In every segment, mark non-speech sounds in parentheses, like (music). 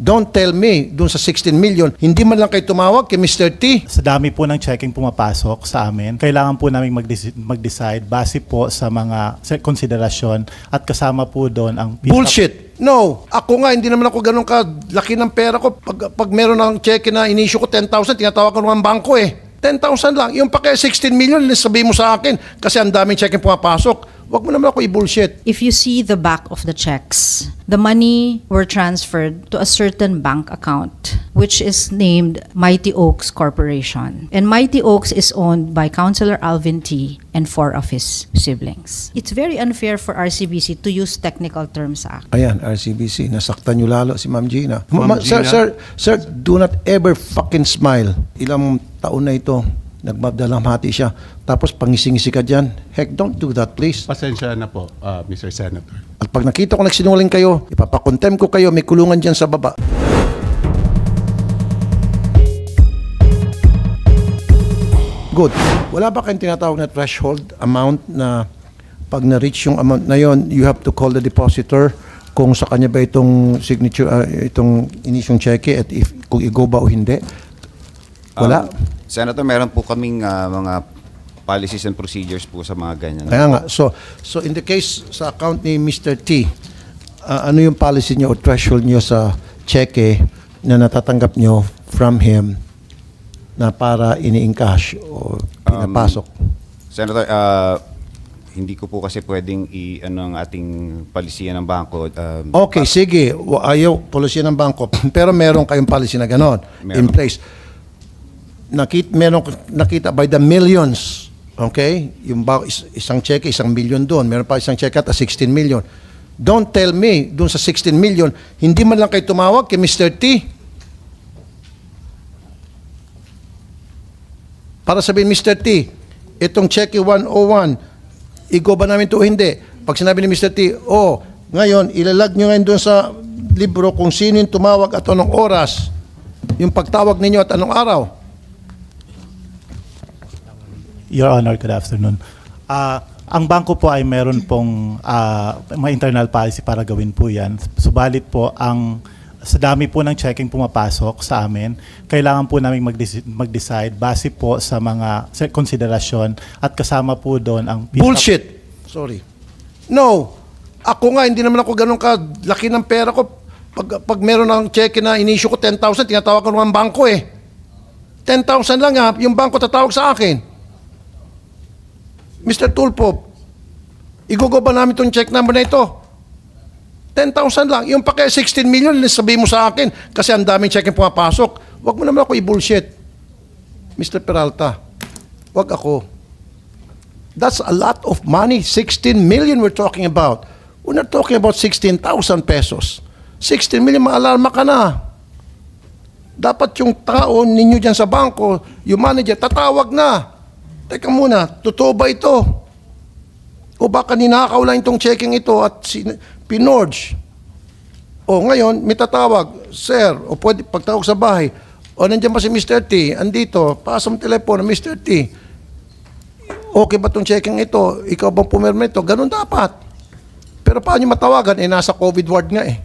Don't tell me, dun sa 16 million, hindi man lang kayo tumawag kay Mr. T. Sa dami po ng checking pumapasok sa amin, kailangan po namin mag-deci- mag-decide base po sa mga sa konsiderasyon at kasama po doon ang pinaka- Bullshit. No. Ako nga, hindi naman ako ganun kalaki ng pera ko. Pag, pag meron ng cheque na inisyo ko 10,000, tinatawag ko ng bangko eh. 10,000 lang. Yung pa kaya 16 million, sabihin mo sa akin kasi ang daming cheque pumapasok. Huwag mo naman ako i-bullshit. If you see the back of the checks, the money were transferred to a certain bank account, which is named Mighty Oaks Corporation. And Mighty Oaks is owned by Councilor Alvin T. and four of his siblings. It's very unfair for RCBC to use technical terms sa. Ayan, RCBC. Nasaktan nyo lalo si Ma'am Gina. Ma'am Ma- sir, Gina. sir, sir, do not ever fucking smile. Ilang taon na ito, nagmabdalamhati siya. Tapos pangising-isi ka dyan. Heck, don't do that, please. Pasensya na po, ah, Mr. Senator. At pag nakita ko nagsinungaling kayo, ipapakontem ko kayo, may kulungan dyan sa baba. Good. Wala ba kayong tinatawag na threshold amount na pag na-reach yung amount na yon, you have to call the depositor kung sa kanya ba itong signature, ah, itong inisyong cheque at if, kung i-go ba o hindi? Wala? Um, Senator, meron po kaming ah, mga policies and procedures po sa mga ganyan. Kaya nga. So, so in the case sa account ni Mr. T, ah, ano yung policy niyo o threshold niyo sa cheque na natatanggap niyo from him na para ini-encash o pinapasok? Senator, ah, hindi ko po kasi pwedeng i ano ang ating palisiyan ng bangko. Um, Okay, sige. Wa- Ayaw, policy ng bangko. (clears throat) Pero meron kayong policy na ganon in Meron. place. Nakita, meron, nakita by the millions. Okay? Yung ba, is- isang cheque, isang million doon. Meron pa isang cheque at 16 million. Don't tell me, doon sa 16 million, hindi man lang kayo tumawag kay Mr. T. Para sabihin, Mr. T, itong cheque 101, igo ba namin ito o hindi? Pag sinabi ni Mr. T, oh, ngayon, ilalag nyo ngayon doon sa libro kung sino yung tumawag at anong oras, yung pagtawag ninyo at anong araw. Your Honor, good afternoon. Ah, ang bangko po ay meron pong ah, mga internal policy para gawin po yan. Subalit po, ang sa dami po ng checking pumapasok sa amin, kailangan po namin mag-deci- mag-decide base po sa mga sa konsiderasyon at kasama po doon ang pinaka- Bullshit. Sorry. No. Ako nga, hindi naman ako ganun kalaki ng pera ko. Pag, pag meron ng cheque na inisyo ko 10,000, tinatawag ko ng bangko eh. 10,000 lang ha, yung bangko tatawag sa akin. Mr. Tulpo, igugo ba namin itong check number na ito? 10,000 lang. Yung pa kaya 16 million, sabihin mo sa akin kasi ang daming check yung pumapasok. Huwag mo naman ako i-bullshit. Mr. Peralta, huwag ako. That's a lot of money. 16 million we're talking about. We're not talking about 16,000 pesos. 16 million, maalarma ka na. Dapat yung tao ninyo dyan sa bangko, yung manager, tatawag na. Teka muna, totoo ba ito? O baka ninakaw lang itong checking ito at sin- pinorge? O ngayon, may tatawag, Sir, o pwede pagtawag sa bahay, o nandiyan ba si Mr. T? Andito, pasang telepono, Mr. T okay ba itong checking ito? Ikaw bang pumirma ito? Ganun dapat. Pero paano matawagan? Eh, nasa COVID ward nga eh.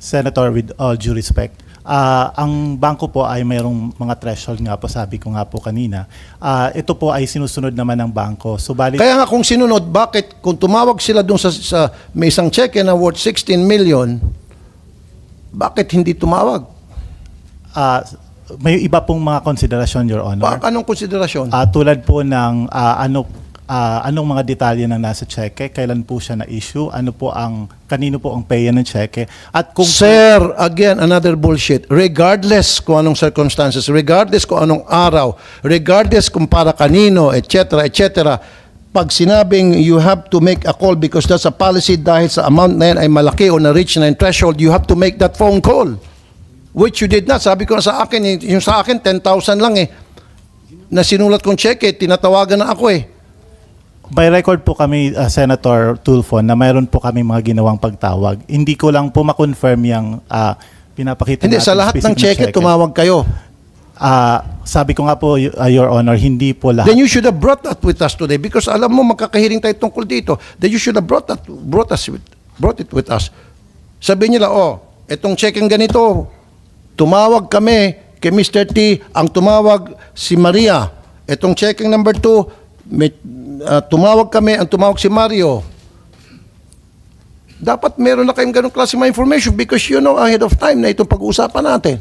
Senator, with all due respect, ah, ang bangko po ay mayroong mga threshold nga po, sabi ko nga po kanina. Ah, ito po ay sinusunod naman ng bangko. Subalit, Kaya nga kung sinunod, bakit kung tumawag sila dun sa, sa may isang cheque na worth 16 million, bakit hindi tumawag? ah, may iba pong mga konsiderasyon, Your Honor. Baka anong konsiderasyon? Ah, tulad po ng ah, ano ah, anong mga detalye ng nasa cheque, kailan po siya na-issue, ano po ang kanino po ang payan ng cheque at kung Sir, again, another bullshit. Regardless kung anong circumstances, regardless kung anong araw, regardless kung para kanino, etc., etc., pag sinabing you have to make a call because that's a policy dahil sa amount na yan ay malaki o na-reach na yung threshold, you have to make that phone call. Which you did not. Sabi ko na sa akin, eh, yung sa akin, 10,000 lang eh. Na sinulat kong check eh, tinatawagan na ako eh. By record po kami ah, Senator Tulfo na mayroon po kami mga ginawang pagtawag. Hindi ko lang po ma-confirm yung ah, pinapakita Hindi, sa lahat ng cheque, tumawag kayo. Ah, sabi ko nga po, ah, Your Honor, hindi po lahat. Then you should have brought that with us today because alam mo magkakahiring tayo tungkol dito. Then you should have brought that brought us with, brought it with us Sabihin nila, oh, itong checking ganito, tumawag kami kay Mr. T, ang tumawag si Maria. Itong checking number 2, may, ah, tumawag kami, ang tumawag si Mario. Dapat meron na kayong ganong klase mga information because you know ahead of time na itong pag-uusapan natin.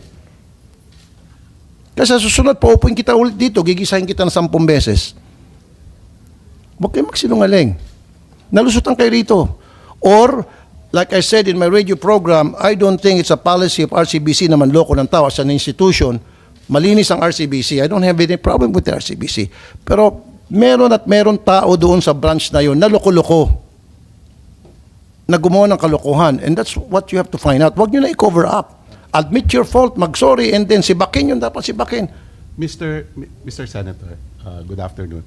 Kasi sa susunod, paupuin kita ulit dito, gigisahin kita ng sampung beses. Huwag kayo magsinungaling. Nalusutan kayo rito. Or, like I said in my radio program, I don't think it's a policy of RCBC na manloko ng tao as an institution. Malinis ang RCBC. I don't have any problem with the RCBC. Pero meron at meron tao doon sa branch na yun na loko-loko na gumawa ng kalokohan. And that's what you have to find out. Huwag nyo na i-cover up. Admit your fault, mag-sorry, and then si Bakin yun dapat si Bakin. Mr. M- Mr. Senator, uh, good afternoon.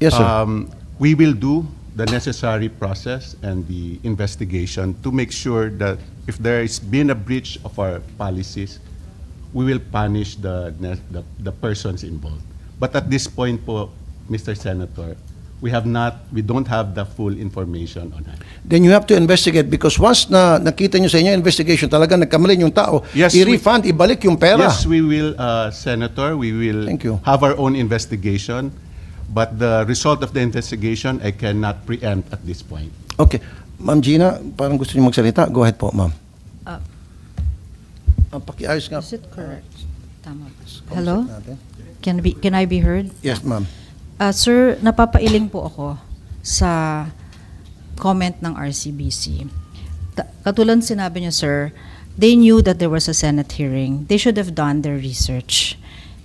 Yes, sir. Um, we will do the necessary process and the investigation to make sure that if there has been a breach of our policies, we will punish the, the, the persons involved. But at this point po, Mr. Senator, we have not, we don't have the full information on that. then you have to investigate because once na nakita nyo sa inyo investigation talaga nagkamali yung tao, Yes, we- i-refund, ibalik yung pera. Yes, we will, uh, Senator, we will Thank you. have our own investigation, but the result of the investigation, I cannot preempt at this point. Okay. Ma'am Gina, parang gusto niyo magsalita. Go ahead po, ma'am. Ah. Ang pakiayos nga. Is it correct? Tama ba? Hello? Natin. Can, be, can I be heard? Yes, ma'am. Ah, sir, napapailing po ako sa comment ng RCBC. Ta- Katulad sinabi niyo, sir, they knew that there was a Senate hearing. They should have done their research.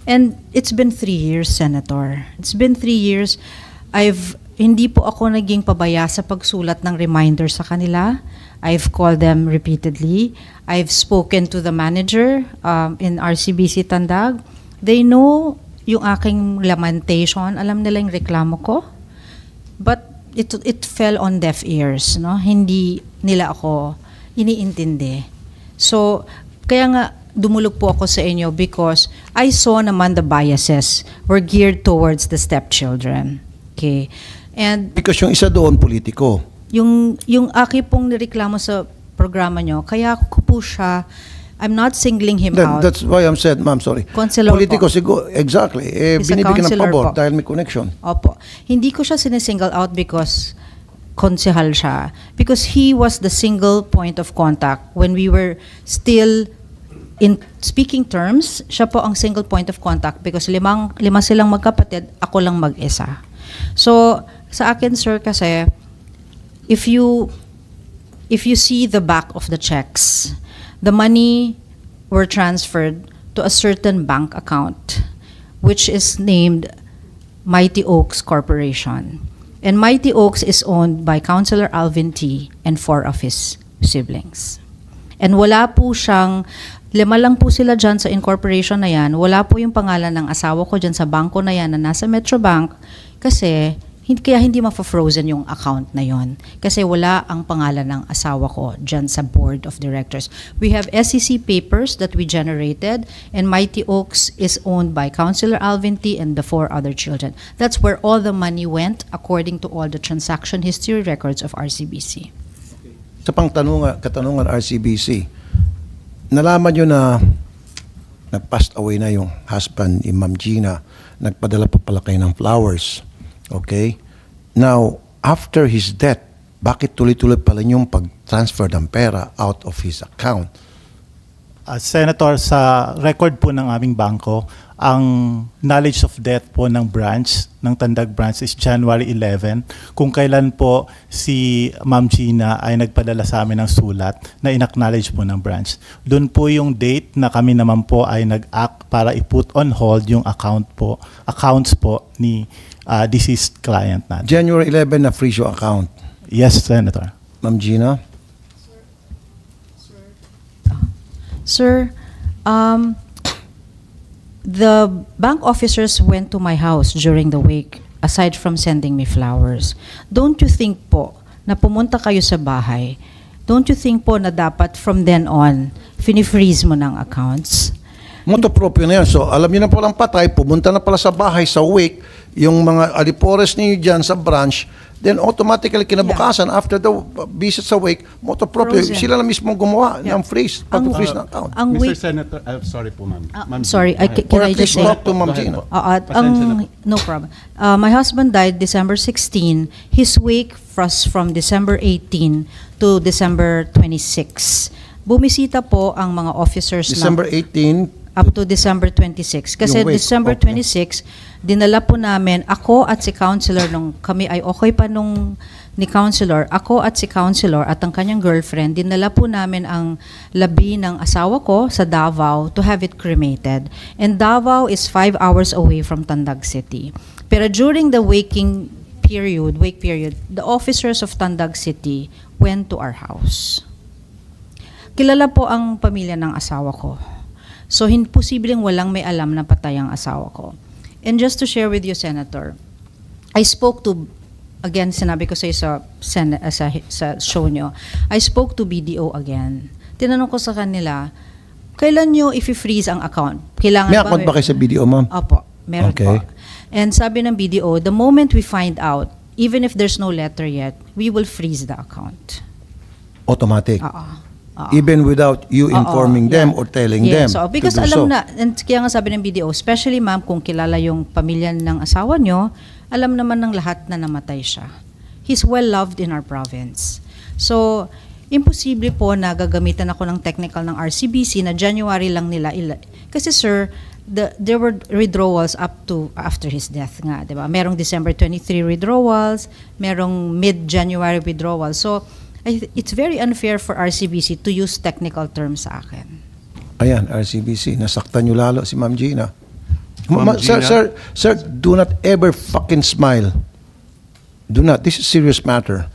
And it's been three years, Senator. It's been three years. I've hindi po ako naging pabaya sa pagsulat ng reminder sa kanila. I've called them repeatedly. I've spoken to the manager um, in RCBC Tandag. They know yung aking lamentation. Alam nila yung reklamo ko. But it it fell on deaf ears, no? Hindi nila ako iniintindi. So, kaya nga dumulog po ako sa inyo because I saw naman the biases were geared towards the stepchildren. Okay. And Because yung isa doon, politiko. yung yung aki pong nireklamo sa programa nyo, kaya ko po siya I'm not singling him That, out. that's why I'm said, ma'am, sorry. Councilor politiko, po. siguro, exactly. Eh, He's binibigyan ng pabor po. dahil may connection. Opo. Hindi ko siya sinisingle out because konsehal siya. Because he was the single point of contact when we were still in speaking terms, siya po ang single point of contact because limang, lima silang magkapatid, ako lang mag-isa. So, sa akin, sir, kasi, if you, if you see the back of the checks, the money were transferred to a certain bank account, which is named Mighty Oaks Corporation. And Mighty Oaks is owned by Councilor Alvin T. and four of his siblings. And wala po siyang, lima lang po sila dyan sa incorporation na yan, wala po yung pangalan ng asawa ko dyan sa bangko na yan na nasa Metrobank kasi hindi, kaya hindi mafa-frozen yung account na yon kasi wala ang pangalan ng asawa ko dyan sa board of directors. We have SEC papers that we generated and Mighty Oaks is owned by Councilor Alvin T. and the four other children. That's where all the money went according to all the transaction history records of RCBC. Sa pang tanungan, katanungan RCBC, nalaman nyo na nag-passed away na yung husband ni Ma'am Gina. Nagpadala pa pala kayo ng flowers. Okay? Now, after his death, bakit tuloy-tuloy pala yung pag-transfer ng pera out of his account? Uh, Senator, sa record po ng aming bangko, ang knowledge of death po ng branch, ng Tandag branch is January 11, kung kailan po si Ma'am Gina ay nagpadala sa amin ng sulat na inacknowledge po ng branch. Doon po yung date na kami naman po ay nag-act para i-put on hold yung account po, accounts po ni uh, deceased client natin. January 11 na freeze yung account. Yes, Senator. Ma'am Gina? Sir, um, the bank officers went to my house during the wake, aside from sending me flowers. Don't you think po na pumunta kayo sa bahay, don't you think po na dapat from then on, fini-freeze mo ng accounts? Moto proprio na yan. So, alam niyo na palang patay, pumunta na pala sa bahay, sa wake, yung mga alipores ninyo dyan sa branch, then automatically kinabukasan, after the visit sa wake, motor proprio, Frozen. sila na mismo gumawa Yeah. ng freeze, pag-freeze ng account. Ang Mr. wait, Senator, uh, sorry po, ma'am. Ah, Ma'am, sorry, I- can Or I just say- talk to Ma'am Gina. Uh, at ang, no problem. Uh, my husband died December 16. His wake was from December 18 to December 26. Bumisita po ang mga officers December ng 18, up to December 26. Kasi Yung wake, December okay. 26, dinala po namin, ako at si counselor, nung kami ay okay pa nung ni counselor, ako at si counselor at ang kanyang girlfriend, dinala po namin ang labi ng asawa ko sa Davao to have it cremated. And Davao is five hours away from Tandag City. Pero during the waking period, wake period, the officers of Tandag City went to our house. Kilala po ang pamilya ng asawa ko. So, posibleng walang may alam na patay ang asawa ko. And just to share with you, Senator, I spoke to, again, sinabi ko sa iyo sa, uh, sa, sa show nyo, I spoke to BDO again. Tinanong ko sa kanila, kailan nyo i-freeze ang account? Kailangan may account ba kayo sa video, ma'am? Opo, meron Okay. po. And sabi ng BDO, the moment we find out, even if there's no letter yet, we will freeze the account. Automatic. Oo. Oo. Even without you Oo, informing them yeah. or telling Yeah, them So, because to do alam so. na, and kaya nga sabi ng BDO, especially ma'am, kung kilala yung pamilya ng asawa nyo, alam naman ng lahat na namatay siya. He's well loved in our province. So, imposible po na gagamitan ako ng technical ng RCBC na January lang nila. Ila- Kasi sir, the, there were withdrawals up to after his death nga, di ba? Merong December 23 withdrawals, merong mid-January withdrawals. So, it's very unfair for RCBC to use technical terms sa akin. Ayan, RCBC, nasaktan nyo lalo si Ma'am Gina. Ma'am Ma- sir, Gina? sir, sir, do not ever fucking smile. Do not. This is serious matter.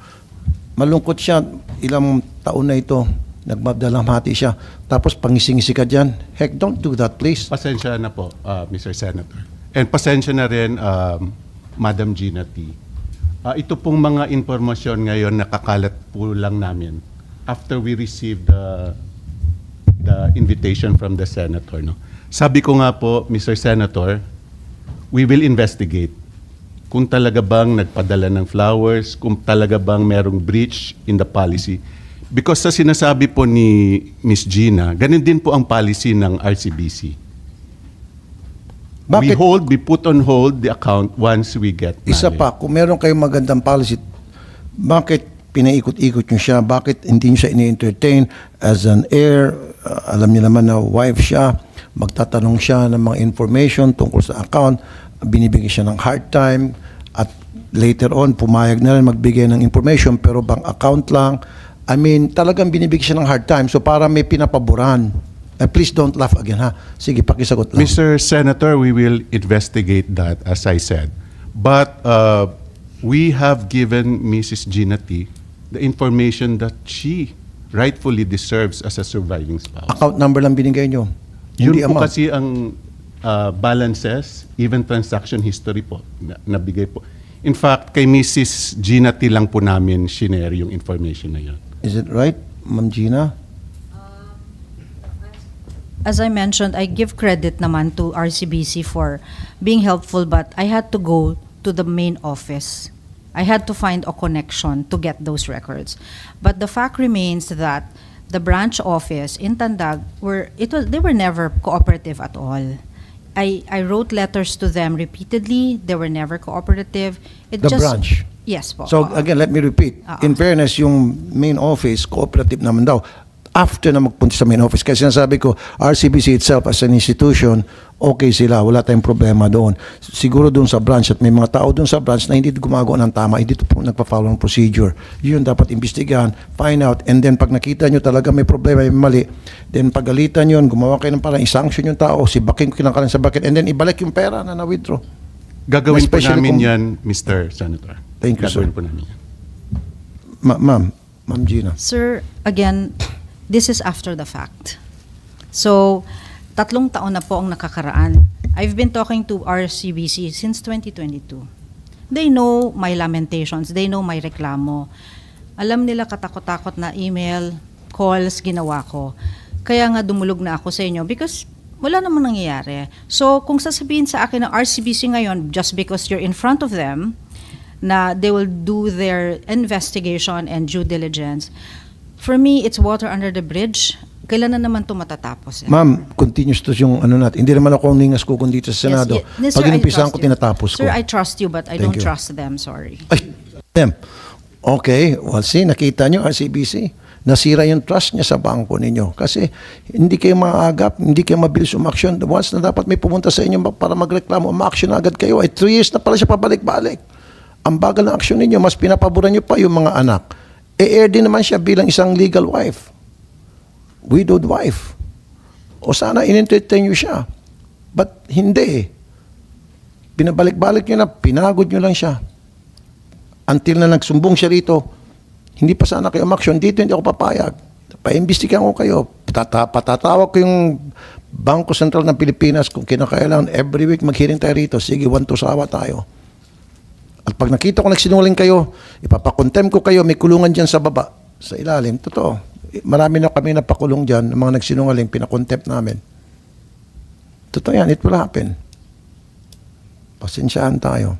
Malungkot siya. Ilang taon na ito. Nagmadalamhati siya. Tapos pangising-isi ka dyan. Heck, don't do that, please. Pasensya na po, uh, Mr. Senator. And pasensya na rin, um, Madam Gina T. Ah, ito pong mga informasyon ngayon nakakalat po lang namin after we received the the invitation from the senator no. Sabi ko nga po Mr. Senator, we will investigate kung talaga bang nagpadala ng flowers, kung talaga bang merong breach in the policy. Because sa sinasabi po ni Miss Gina, ganun din po ang policy ng RCBC. We Bakit? hold, we put on hold the account once we get Isa money. pa, kung meron kayong magandang policy, bakit pinaikot-ikot nyo siya? Bakit hindi nyo siya ini-entertain as an heir? Uh, alam niyo naman na wife siya. Magtatanong siya ng mga information tungkol sa account. Binibigyan siya ng hard time. At later on, pumayag na rin magbigay ng information pero bang account lang. I mean, talagang binibigyan siya ng hard time. So para may pinapaboran. Eh, please don't laugh again, ha? Sige, pakisagot lang. Mr. Senator, we will investigate that, as I said. But uh, we have given Mrs. Gina T. the information that she rightfully deserves as a surviving spouse. Account number lang binigay nyo. Yun Hindi po amount. kasi ang uh, balances, even transaction history po, na, nabigay po. In fact, kay Mrs. Gina T lang po namin shinare yung information na yun. Is it right, Ma'am Gina? As I mentioned, I give credit naman to RCBC for being helpful, but I had to go to the main office. I had to find a connection to get those records. But the fact remains that the branch office in Tandag were it was they were never cooperative at all. I I wrote letters to them repeatedly. They were never cooperative. It The just, branch? Yes po. So again, let me repeat. Oo. In fairness, yung main office, cooperative naman daw. After na magpunta sa main office. Kasi sinasabi ko, RCBC itself as an institution, okay sila. Wala tayong problema doon. Siguro doon sa branch at may mga tao doon sa branch na hindi gumagawa ng tama, hindi po nagpa-follow ng procedure. Yun dapat imbestigahan, find out, and then pag nakita nyo talaga may problema, may mali, then pagalitan yun, gumawa kayo ng parang isanction yung tao, si baking kinakalan sa bucket, and then ibalik yung pera na na-withdraw. Gagawin po namin kung- yan, Mr. Senator. Thank you, sir. Gagawin po namin yan. Ma- ma'am, Ma'am Gina. Sir, again, this is after the fact. So, tatlong taon na po ang nakakaraan. I've been talking to RCBC since 2022. They know my lamentations. They know my reklamo. Alam nila katakot-takot na email, calls, ginawa ko. Kaya nga dumulog na ako sa inyo because wala namang nangyayari. So, kung sasabihin sa akin ng RCBC ngayon, just because you're in front of them, na they will do their investigation and due diligence. For me, it's water under the bridge. Kailan na naman ito matatapos? eh? Ma'am, continuous to yung ano natin. Hindi naman ako ang ningas ko kundi sa Senado. Yes, ye- Pag I inumpisahan trust ko, you. tinatapos ko. Sir, I trust you, but I Thank don't you. trust them. Sorry. Ay, them. Okay, well see, nakita nyo, RCBC, nasira yung trust niya sa bangko ninyo. Kasi hindi kayo maagap, hindi kayo mabilis umaksyon. Once na dapat may pumunta sa inyo para magreklamo, umaksyon na agad kayo. Ay, three years na pala siya pabalik-balik. Ang bagal ng aksyon ninyo, mas pinapaboran nyo pa yung mga anak. E-air din naman siya bilang isang legal wife. Widowed wife. O sana in-entertain nyo siya. But hindi eh. Binabalik-balik nyo na, pinagod nyo lang siya until na nagsumbong siya rito, hindi pa sana kayo umaksyon, dito hindi ako papayag. Paimbestigahan ko kayo. Tata, patatawag ko yung Bangko Sentral ng Pilipinas kung kinakailangan every week maghiring tayo rito. Sige, one to sawa tayo. At pag nakita ko nagsinungaling kayo, ipapakontem ko kayo, may kulungan dyan sa baba, sa ilalim. Totoo. Marami na kami napakulong dyan, ng mga nagsinungaling, pinakontempt namin. Totoo yan, it will happen. Pasensyahan tayo.